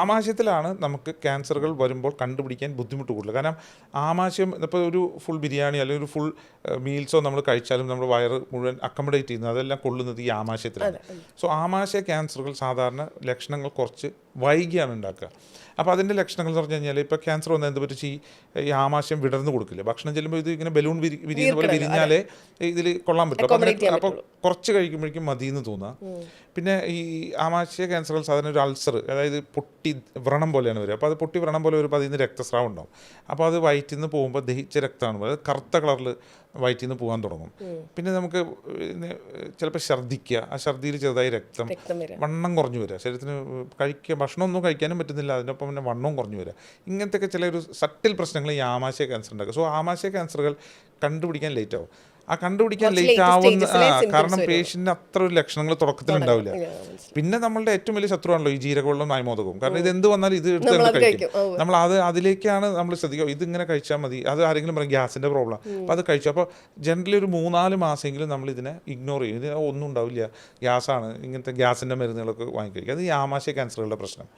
ആമാശയത്തിലാണ് നമുക്ക് ക്യാൻസറുകൾ വരുമ്പോൾ കണ്ടുപിടിക്കാൻ ബുദ്ധിമുട്ട് കൂടുതൽ. കാരണം ആമാശയം ഇപ്പോൾ ഒരു ഫുൾ ബിരിയാണി അല്ലെങ്കിൽ ഒരു ഫുൾ മീൽസോ നമ്മൾ കഴിച്ചാലും നമ്മുടെ വയറ് മുഴുവൻ അക്കമഡേറ്റ് ചെയ്യുന്നത് അതെല്ലാം കൊള്ളുന്നത് ഈ ആമാശയത്തിലാണ്. സോ ആമാശയ ക്യാൻസറുകൾ സാധാരണ ലക്ഷണങ്ങൾ കുറച്ച് വൈകിയാണ് ഉണ്ടാക്കുക. അപ്പോൾ അതിന്റെ ലക്ഷണങ്ങൾ എന്ന് പറഞ്ഞു കഴിഞ്ഞാൽ ഇപ്പോൾ ക്യാൻസർ വന്നാൽ എന്ത് പറ്റിച്ച് ഈ ആമാശയം വിടർന്നു കൊടുക്കില്ല? ഭക്ഷണം ചെല്ലുമ്പോൾ ഇത് ഇങ്ങനെ ബലൂൺ വിരി വിരിയുന്ന പോലെ വിരിഞ്ഞാലേ ഇതിൽ കൊള്ളാൻ പറ്റും. അപ്പോൾ അപ്പോൾ കുറച്ച് കഴിക്കുമ്പോഴേക്കും മതിയെന്ന് തോന്നുക പിന്നെ ഈ ആമാശയ ക്യാൻസറുകൾ സാധാരണ ഒരു അൾസർ അതായത് പൊട്ടി വ്രണം പോലെയാണ് വരിക. അപ്പോൾ അത് പൊട്ടി വ്രണം പോലെ വരുമ്പോൾ അതിൽ നിന്ന് രക്തസ്രാവം ഉണ്ടാവും. അപ്പോൾ അത് വയറ്റിൽ നിന്ന് പോകുമ്പോൾ ദഹിച്ച രക്തമാണ് അത് കറുത്ത കളറിൽ വയറ്റിൽ നിന്ന് പോകാൻ തുടങ്ങും. പിന്നെ നമുക്ക് ചിലപ്പോൾ ഛർദ്ദിക്കുക. ആ ഛർദ്ദിയിൽ ചെറുതായി രക്തം വണ്ണം കുറഞ്ഞു വരിക. ശരീരത്തിന് കഴിക്കുക ഭക്ഷണമൊന്നും കഴിക്കാനും പറ്റുന്നില്ല. അതിനൊപ്പം പിന്നെ വണ്ണവും കുറഞ്ഞു വരിക. ഇങ്ങനത്തെയൊക്കെ ചില ഒരു സട്ടിൽ പ്രശ്നങ്ങൾ ഈ ആമാശയ ക്യാൻസർ ഉണ്ടാക്കുക സോ ആമാശയ ക്യാൻസറുകൾ കണ്ടുപിടിക്കാൻ ലേറ്റ് ആവും. ആ കണ്ടുപിടിക്കാൻ ലേറ്റ് ആവുന്ന കാരണം. പേഷ്യന്റിന് അത്ര ഒരു ലക്ഷണങ്ങൾ തുടക്കത്തിൽ ഉണ്ടാവില്ല പിന്നെ നമ്മളുടെ ഏറ്റവും വലിയ ശത്രുവാണല്ലോ ഈ ജീരകവെള്ളം നായ്മോദകവും. കാരണം ഇത് എന്ത് വന്നാലും ഇത് എടുത്ത് കഴിക്കും. നമ്മൾ അത് അതിലേക്കാണ് നമ്മൾ ശ്രദ്ധിക്കുക. ഇത് ഇങ്ങനെ കഴിച്ചാൽ മതി. അത് ആരെങ്കിലും പറയും ഗ്യാസിന്റെ പ്രോബ്ലം അപ്പോൾ അത് കഴിച്ചു. അപ്പോൾ ജനറലി ഒരു മൂന്നാൽ മാസമെങ്കിലും നമ്മൾ ഇതിനെ ഇഗ്നോർ ചെയ്യും. ഇതിനൊന്നും ഒന്നും ഉണ്ടാവില്ല. ഗ്യാസാണ്. ഇങ്ങനത്തെ ഗ്യാസിന്റെ മരുന്നുകളൊക്കെ വാങ്ങിക്കഴിക്കുക അത് ഈ ആമാശയ ക്യാൻസറുകളുടെ പ്രശ്നം.